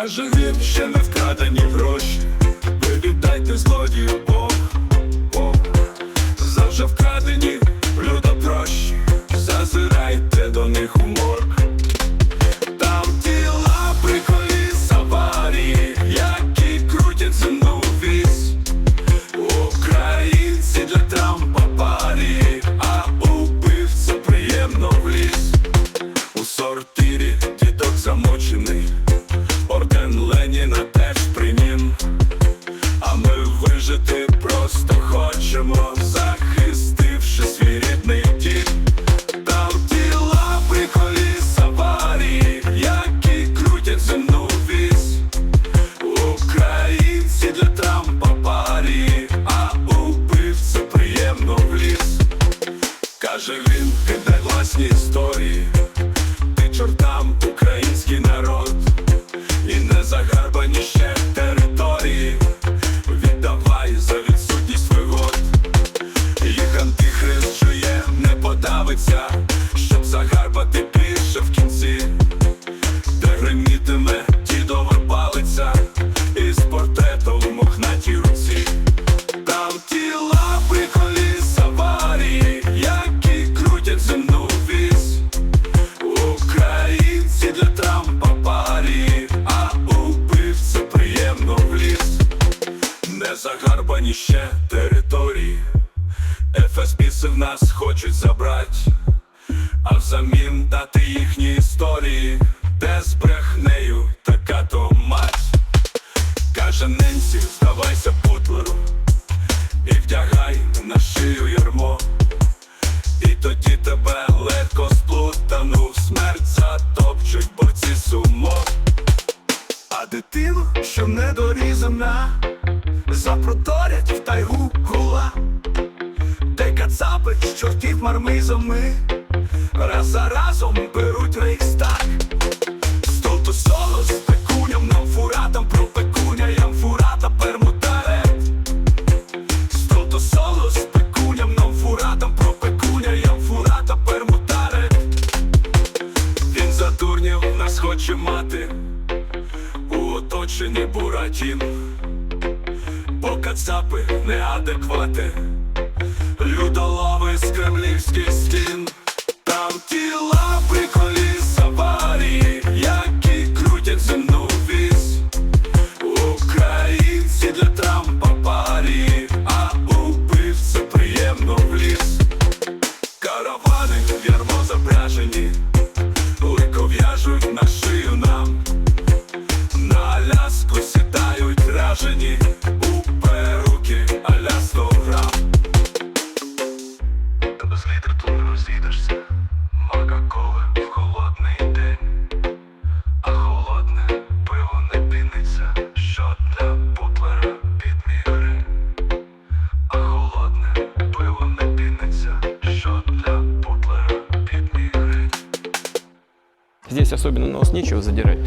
Каже він, ще не вкрадені гроші. Ви віддайте злодію Бог, Бог. За вкрадені блюда прощі. Леніна теж при нім. А ми вижити просто хочемо, захистивши свій рідний дім. Там тіла при коліс аварії, які крутять земну вісь. Українці для Трампа парії, а убивця приємно вліз. Каже він, кидай власні історії, Загарбані ще території, ФСБіси в нас хочуть забрать, а взамін дати їхні історії, де з брехнею така то мать. Каже Ненсі, здавайся бутлеру і вдягай на шию ярмо. І тоді тебе легко сплутану смерть затопчуть борці сумо. А дитину, що недорізана, запроторять в тайгу гула, де кацапи з чортів мармизами, раз за разом беруть рейхстаг. Столту соло з пекуням нам фуратам про ям фурата пермутарет. Столту соло з пекуням нам фуратам про ям фурата пермутарет. Він за дурнів нас хоче мати у оточенні буратін. Бо кацапи неадеквати, людолови з кремлівських Здесь особенно нос нечего задирать.